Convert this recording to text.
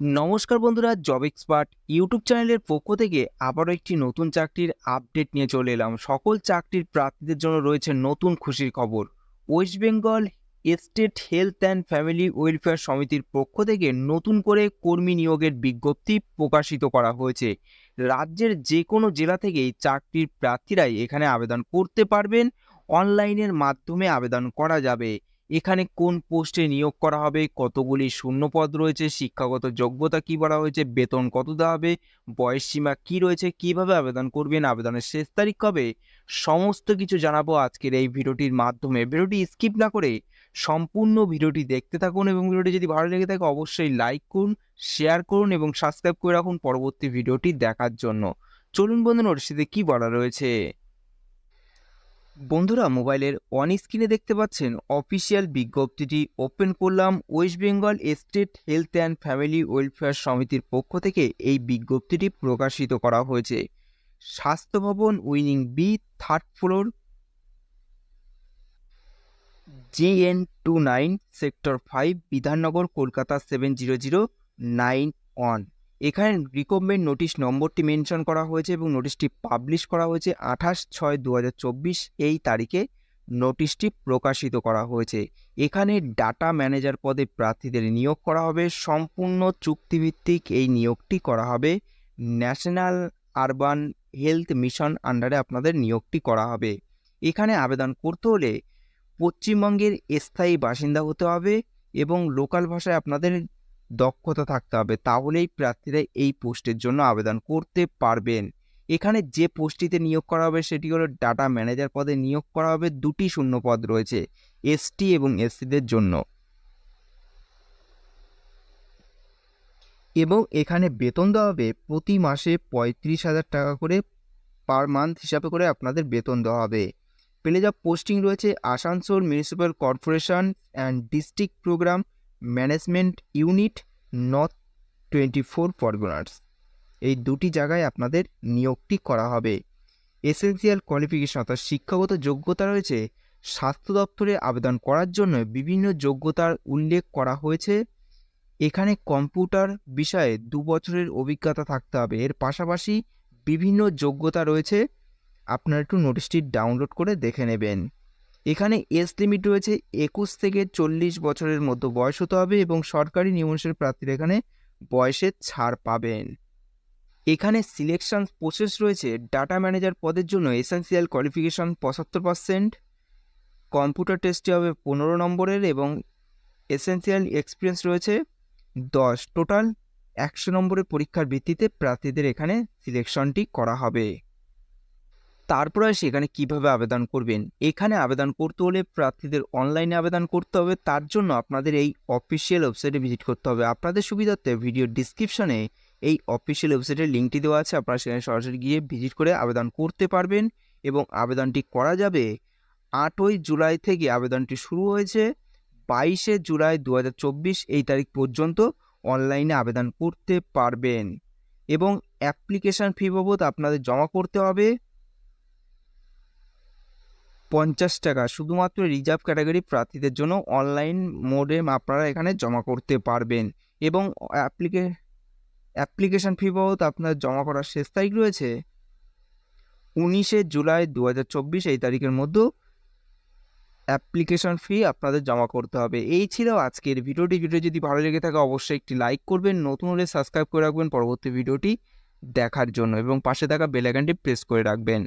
নমস্কার বন্ধুরা job expert YouTube চ্যানেলের পক্ষ থেকে আবারও একটি নতুন চাকরির আপডেট নিয়ে চলে এলাম। সকল চাকরির প্রার্থীদের জন্য রয়েছে নতুন খুশির খবর। West Bengal State Health and Family Welfare সমিতির পক্ষ থেকে নতুন করে কর্মী নিয়োগের বিজ্ঞপ্তি প্রকাশিত করা হয়েছে। রাজ্যের যে কোনো জেলা থেকেই চাকরির প্রার্থীরাই এখানে আবেদন করতে পারবেন। অনলাইনের মাধ্যমে আবেদন করা যাবে। এখানে কোন পোস্টে নিয়োগ করা হবে? কতগুলি শূন্যপদ রয়েছে? শিক্ষাগত যোগ্যতা কি বলা হয়েছে? বেতন কত দেওয়া হবে? বয়স সীমা কী রয়েছে? কীভাবে আবেদন করবেন? আবেদনের শেষ তারিখ কবে? সমস্ত কিছু জানাব আজকের এই ভিডিওটির মাধ্যমে। ভিডিওটি স্কিপ না করে সম্পূর্ণ ভিডিওটি দেখতে থাকুন এবং ভিডিওটি যদি ভালো লেগে থাকে অবশ্যই লাইক করুন শেয়ার করুন এবং সাবস্ক্রাইব করে রাখুন পরবর্তী ভিডিওটি দেখার জন্য। চলুন বন্ধু সাথে কি বলা রয়েছে? বন্ধুরা, মোবাইলের অন স্ক্রিনে দেখতে পাচ্ছেন অফিসিয়াল বিজ্ঞপ্তিটি ওপেন করলাম West Bengal State Health and Family Welfare সমিতির পক্ষ থেকে। এই বিজ্ঞপ্তিটি প্রকাশিত করা হয়েছে। Swasthya Bhavan wing B third floor GN two nine sector five Bidhannagar, Kolkata seven zero zero nine one এখানে রিকমেন্ড নোটিশ নম্বরটি মেনশন করা হয়েছে এবং নোটিশটি পাবলিশ করা হয়েছে আঠাশ ছয় দু এই তারিখে নোটিশটি প্রকাশিত করা হয়েছে। এখানে ডাটা ম্যানেজার পদে প্রার্থীদের নিয়োগ করা হবে, সম্পূর্ণ চুক্তিভিত্তিক এই নিয়োগটি করা হবে ন্যাশনাল আরবান হেলথ মিশন আন্ডারে আপনাদের নিয়োগটি করা হবে। এখানে আবেদন করতে হলে পশ্চিমবঙ্গের স্থায়ী বাসিন্দা হতে হবে এবং লোকাল ভাষায় আপনাদের দক্ষতা থাকতে হবে, তাহলেই প্রার্থীরা এই পোস্টের জন্য আবেদন করতে পারবেন। এখানে যে পোস্টটিতে নিয়োগ করা হবে সেটি হলো ডাটা ম্যানেজার পদে নিয়োগ করা হবে। দুটি শূন্য পদ রয়েছে এসটি এবং এসসিদের জন্য। এবং এখানে বেতন দেওয়া হবে, প্রতি মাসে পঁয়ত্রিশ হাজার টাকা করে পার মান্থ হিসাবে করে আপনাদের বেতন দেওয়া হবে। পেলে যা পোস্টিং রয়েছে, Asansol municipal corporation and district programme management unit north twenty four Parganas এই দুটি জায়গায় আপনাদের নিয়োগটি করা হবে। এসেন্সিয়াল কোয়ালিফিকেশন অর্থাৎ শিক্ষাগত যোগ্যতা রয়েছে। স্বাস্থ্য দপ্তরে আবেদন করার জন্য বিভিন্ন যোগ্যতার উল্লেখ করা হয়েছে। এখানে কম্পিউটার বিষয়ে দু বছরের অভিজ্ঞতা থাকতে হবে। এর পাশাপাশি বিভিন্ন যোগ্যতা রয়েছে। আপনারা একটু নোটিশটি ডাউনলোড করে দেখে নেবেন। এখানে এজ লিমিট রয়েছে একুশ থেকে চল্লিশ বছরের মধ্যে বয়স হতে হবে এবং সরকারি নিয়মানুসারে প্রার্থীরা এখানে বয়সের ছাড় পাবেন। এখানে সিলেকশন প্রসেস রয়েছে। ডাটা ম্যানেজার পদের জন্য এসেন্সিয়াল কোয়ালিফিকেশন পঁচাত্তর পার্সেন্ট কম্পিউটার টেস্টে হবে পনেরো নম্বরের এবং এসেন্সিয়াল এক্সপিরিয়েন্স রয়েছে দশ। টোটাল একশো নম্বরের পরীক্ষার ভিত্তিতে প্রার্থীদের এখানে সিলেকশনটি করা হবে। তারপরে সেখানে কীভাবে আবেদন করবেন? এখানে আবেদন করতে হলে প্রার্থীদের অনলাইনে আবেদন করতে হবে। তার জন্য আপনাদের এই অফিসিয়াল ওয়েবসাইটে ভিজিট করতে হবে। আপনাদের সুবিধার্থে ভিডিও ডিসক্রিপশনে এই অফিসিয়াল ওয়েবসাইটের লিঙ্কটি দেওয়া আছে। আপনারা সেখানে সরাসরি গিয়ে ভিজিট করে আবেদন করতে পারবেন এবং আবেদনটি করা যাবে আটই জুলাই থেকে আবেদনটি শুরু হয়েছে। বাইশে জুলাই দু হাজার চব্বিশ এই তারিখ পর্যন্ত অনলাইনে আবেদন করতে পারবেন এবং অ্যাপ্লিকেশান ফি বাবদ আপনাদের জমা করতে হবে। পঞ্চাশ টাকা। শুধুমাত্র রিজার্ভ ক্যাটাগরি প্রার্থীদের জন্য অনলাইন মোডে আপনারা এখানে জমা করতে পারবেন। এবং অ্যাপ্লিকে অ্যাপ্লিকেশান ফি বাবদ আপনার জমা করার শেষ তারিখ রয়েছে উনিশে জুলাই দু হাজার চব্বিশ, এই তারিখের মধ্যে অ্যাপ্লিকেশন ফি আপনাদের জমা করতে হবে। এই ছিল আজকের ভিডিওটি। ভিডিও যদি ভালো লেগে থাকে, অবশ্যই একটি লাইক করবেন। নতুন হলে সাবস্ক্রাইব করে রাখবেন। পরবর্তী ভিডিওটি দেখার জন্য এবং পাশে থাকা বেলাইকানটি প্রেস করে রাখবেন।